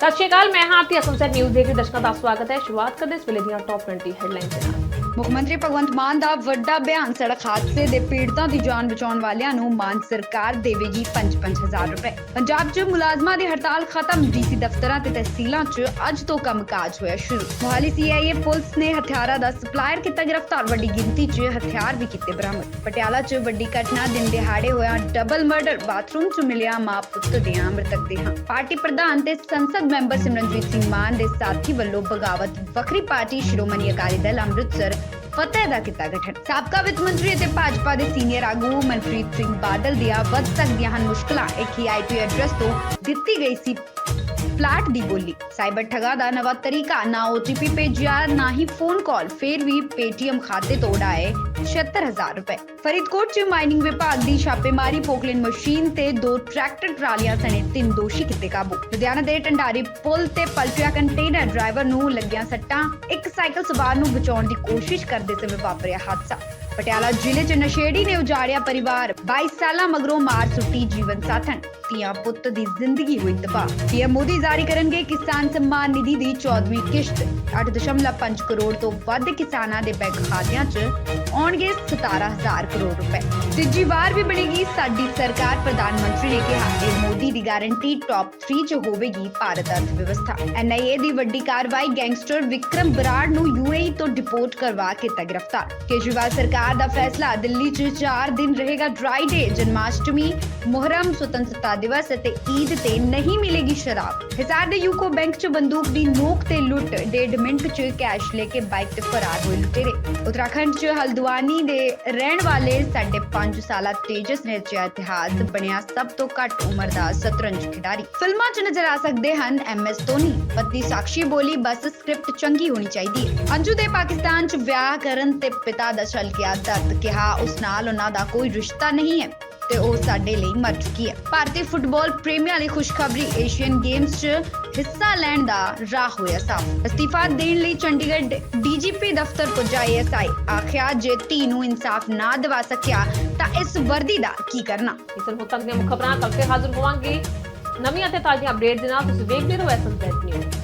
ਸਤਿ ਸ਼੍ਰੀ ਅਕਾਲ, ਮੈਂ ਹਾਂ ਆਰਤੀ ਅਸਮਸਰ ਨਿਊਜ਼ ਦੇ ਕੇ ਦਰਸ਼ਕਾਂ ਦਾ ਸਵਾਗਤ ਹੈ। ਸ਼ੁਰੂਆਤ ਕਰਦੇ ਇਸ ਵੇਲੇ ਦੀਆਂ ਟੌਪ 20 ਹੈਡਲਾਈਨਸ ਦੇ ਨਾਲ ਮੁੱਖ ਮੰਤਰੀ ਭਗਵੰਤ ਮਾਨ ਦਾ ਵੱਡਾ ਬਿਆਨ, ਸੜਕ ਹਾਦਸੇ ਦੇ ਪੀੜਤਾਂ ਦੀ ਜਾਨ ਬਚਾਉਣ ਵਾਲਿਆਂ ਨੂੰ ਮਾਨ ਸਰਕਾਰ ਦੇਵੇਗੀ 5-5000 ਰੁਪਏ। ਪੰਜਾਬ 'ਚ ਮੁਲਾਜ਼ਮਾਂ ਦੀ ਹੜਤਾਲ ਖਤਮ, ਡੀਸੀ ਦਫ਼ਤਰਾਂ ਤੇ ਤਹਿਸੀਲਾਂ 'ਚ ਅੱਜ ਤੋਂ ਕੰਮਕਾਜ ਹੋਇਆ ਸ਼ੁਰੂ। ਮੋਹਾਲੀ ਸੀਆਈਏ ਪੁਲਿਸ ਨੇ ਹਥਿਆਰਾਂ ਦਾ ਸਪਲਾਇਰ ਕੀਤਾ ਗ੍ਰਿਫਤਾਰ, ਵੱਡੀ ਗਿਣਤੀ 'ਚ ਹਥਿਆਰ ਵੀ ਕੀਤੇ ਬਰਾਮਦ। ਪਟਿਆਲਾ 'ਚ ਵੱਡੀ ਘਟਨਾ, ਦਿਨ ਦਿਹਾੜੇ ਹੋਇਆ ਡਬਲ ਮਰਡਰ ਬਾਥਰੂਮ 'ਚ ਮਿਲਿਆ ਮਾਂ ਪੁੱਤ ਦੀਆਂ ਮ੍ਰਿਤਕ ਦੇਹਾਂ। ਪਾਰਟੀ ਪ੍ਰਧਾਨ ਤੇ ਸੰਸਦ ਮੈਂਬਰ ਸਿਮਰਨਜੀਤ ਸਿੰਘ ਮਾਨ ਦੇ ਸਾਥੀ ਵੱਲੋਂ ਬਗਾਵਤ ਵੱਖਰੀ ਪਾਰਟੀ ਸ਼੍ਰੋਮਣੀ ਅਕਾਲੀ ਦਲ ਅੰਮ੍ਰਿਤਸਰ ਫਤਿਹ ਦਾ ਕੀਤਾ ਗਠਨ ਸਾਬਕਾ ਵਿੱਤ ਮੰਤਰੀ ਅਤੇ ਭਾਜਪਾ ਦੇ ਸੀਨੀਅਰ ਆਗੂ ਮਨਪ੍ਰੀਤ ਸਿੰਘ ਬਾਦਲ ਦੀਆਂ ਵੱਧ ਸਕਦੀਆਂ ਹਨ ਮੁਸ਼ਕਲਾਂ ਇੱਕ ਹੀ ਆਈਪੀ ਐਡਰੈਸ ਤੋਂ ਦਿੱਤੀ ਗਈ ਸੀ ਫਲੈਟ ਦੀ ਬੋਲੀ ਸਾਈਬਰ ਠਗਾ ਦਾ ਨਵਾਂ ਤਰੀਕਾ ਨਾ OTP ਭੇਜਿਆ ਨਾ ਹੀ ਫੋਨ ਕਾਲ ਫਿਰ ਵੀ Paytm ਖਾਤੇ ਤੋਂ ਉਡਾਏ 76000 ਰੁਪਏ ਫਰੀਦਕੋਟ 'ਚ ਮਾਈਨਿੰਗ ਵਿਭਾਗ ਦੀ ਛਾਪੇਮਾਰੀ ਪੋਕਲਿਨ ਮਸ਼ੀਨ ਤੇ ਦੋ ਟਰੈਕਟਰ ਟਰਾਲੀਆਂ ਸਣੇ ਤਿੰਨ ਦੋਸ਼ੀ ਕੀਤੇ ਕਾਬੂ ਲੁਧਿਆਣਾ ਦੇ ਟੰਡਾਰੀ ਪੁਲ ਤੇ ਪਲਟਿਆ ਕੰਟੇਨਰ ਡਰਾਈਵਰ ਨੂੰ ਲੱਗੀਆਂ ਸੱਟਾਂ ਇੱਕ ਸਾਈਕਲ ਸਵਾਰ ਨੂੰ ਬਚਾਉਣ ਦੀ ਕੋਸ਼ਿਸ਼ ਕਰਦੇ ਸਮੇਂ ਵਾਪਰਿਆ ਹਾਦਸਾ ਪਟਿਆਲਾ ਜ਼ਿਲ੍ਹੇ 'ਚ ਨਸ਼ੇੜੀ ਨੇ ਉਜਾੜਿਆ ਪਰਿਵਾਰ। 22 ਸਾਲਾਂ ਮਗਰੋਂ ਮਾਰ ਸੁੱਟੀ ਜੀਵਨ ਸਾਥਣ। ਧੀਆਂ ਪੁੱਤ ਦੀ ਜ਼ਿੰਦਗੀ ਹੋਈ ਤਬਾਹ। ਪੀਐਮ ਮੋਦੀ ਜਾਰੀ ਕਰਨਗੇ ਕਿਸਾਨ ਸਨਮਾਨ ਨਿਧੀ ਦੀ 14ਵੀਂ ਕਿਸ਼ਤ। 8.5 ਕਰੋੜ ਤੋਂ ਵੱਧ ਕਿਸਾਨਾਂ ਦੇ ਬੈਂਕ ਖਾਤਿਆਂ 'ਚ ਆਉਣਗੇ 17000 ਕਰੋੜ ਰੁਪਏ। ਤੀਜੀ ਵਾਰ ਵੀ ਬਣੇਗੀ ਸਾਡੀ ਸਰਕਾਰ। ਪ੍ਰਧਾਨ ਮੰਤਰੀ ਨੇ ਕਿਹਾ ਇਹ ਮੋਦੀ ਦੀ ਗਾਰੰਟੀ ਟਾਪ 3 'ਚ ਹੋਵੇਗੀ ਭਾਰਤ ਅਰਥ ਵਿਵਸਥਾ ਐਨਆਈਏ ਦੀ ਵੱਡੀ ਕਾਰਵਾਈ ਗੈਂਗਸਟਰ ਵਿਕਰਮ ਬਰਾੜ ਨੂੰ ਯੂਏਈ ਤੋਂ ਡਿਪੋਰਟ ਕਰਵਾ ਕੀਤਾ ਗ੍ਰਿਫਤਾਰ। ਕੇਜਰੀਵਾਲ ਸਰਕਾਰ ਦਾ ਫੈਸਲਾ ਦਿੱਲੀ 'ਚ 4 ਦਿਨ ਰਹੇਗਾ ਡਰਾਈ ਡੇ ਜਨਮਾਸ਼ਟਮੀ ਮੁਹਰਮ ਸੁਤੰਤਰਤਾ ਦਿਵਸ ਅਤੇ ਈਦ ਤੇ ਨਹੀਂ ਮਿਲੇਗੀ ਸ਼ਰਾਬ। ਹਿਸਾਰ ਦੇ ਯੂਕੋ ਬੈਂਕ 'ਚ ਬੰਦੂਕ ਦੀ ਨੋਕ ਤੇ ਲੁੱਟ, ਡੇਢ ਮਿੰਟ 'ਚ ਕੈਸ਼ ਲੈ ਕੇ ਬਾਈਕ ਤੇ ਫਰਾਰ ਹੋਏ ਲੁਟੇਰੇ। ਉੱਤਰਾਖੰਡ 'ਚ ਹਲਦਵਾਨੀ ਦੇ ਰਹਿਣ ਵਾਲੇ ਸਾਢੇ 5 ਸਾਲਾ ਤੇਜਸ ਨੇ ਰਚਿਆ ਇਤਿਹਾਸ ਬਣਿਆ ਸਭ ਤੋਂ ਘੱਟ ਉਮਰ ਦਾ ਸ਼ਤਰੰਜ ਖਿਡਾਰੀ। ਫਿਲਮਾਂ 'ਚ ਨਜ਼ਰ ਆ ਸਕਦੇ ਹਨ ਐਮ ਐਸ ਧੋਨੀ। ਪਤਨੀ ਸਾਕਸ਼ੀ ਬੋਲੀ ਬਸ ਸਕ੍ਰਿਪਟ ਚੰਗੀ ਹੋਣੀ ਚਾਹੀਦੀ ਹੈ। ਅੰਜੂ ਦੇ ਪਾਕਿਸਤਾਨ 'ਚ ਵਿਆਹ ਕਰਨ ਤੇ ਪਿਤਾ ਦਾ ਛਲ ਗਿਆ ਦਰਦ, ਕਿਹਾ ਉਸ ਨਾਲ ਉਹਨਾਂ ਦਾ ਕੋਈ ਰਿਸ਼ਤਾ ਨਹੀਂ ਹੈ। ਤੇ ਉਹ ਸਾਡੇ ਲਈ ਮਰ ਚੁੱਕੀ ਹੈ। ਭਾਰਤੀ ਫੁੱਟਬਾਲ ਪ੍ਰੇਮੀਆਂ ਲਈ ਖੁਸ਼ਖਬਰੀ ਏਸ਼ੀਅਨ ਗੇਮਸ 'ਚ ਹਿੱਸਾ ਲੈਣ ਦਾ ਰਾਹ ਹੋਇਆ ਸਾਫ਼। ਅਸਤੀਫਾ ਦੇਣ ਲਈ ਚੰਡੀਗੜ੍ਹ ਡੀਜੀਪੀ ਦਫ਼ਤਰ ਪੁੱਜਾ ਏਐਸਆਈ ਆਖਿਆ, ਜੇ ਧੀ ਨੂੰ ਇਨਸਾਫ ਨਾ ਦਿਵਾ ਸਕਿਆ, ਤਾਂ ਇਸ ਵਰਦੀ ਦਾ ਕੀ ਕਰਨਾ? ਇਸ ਨੂੰ ਤੱਕ ਦੀਆਂ ਮੁੱਖ ਖਬਰਾਂ ਕੱਲ ਫਿਰ ਹਾਜ਼ਰ ਹੋਵਾਂਗੇ। ਨਵੀਆਂ ਅਤੇ ਤਾਜ਼ੀਆਂ ਅਪਡੇਟ ਦੇ ਨਾਲ ਤੁਸੀਂ ਵੇਖਦੇ ਰਹੋ ਐਸਐਮਜ਼ੈਡ ਨਿਊਜ਼।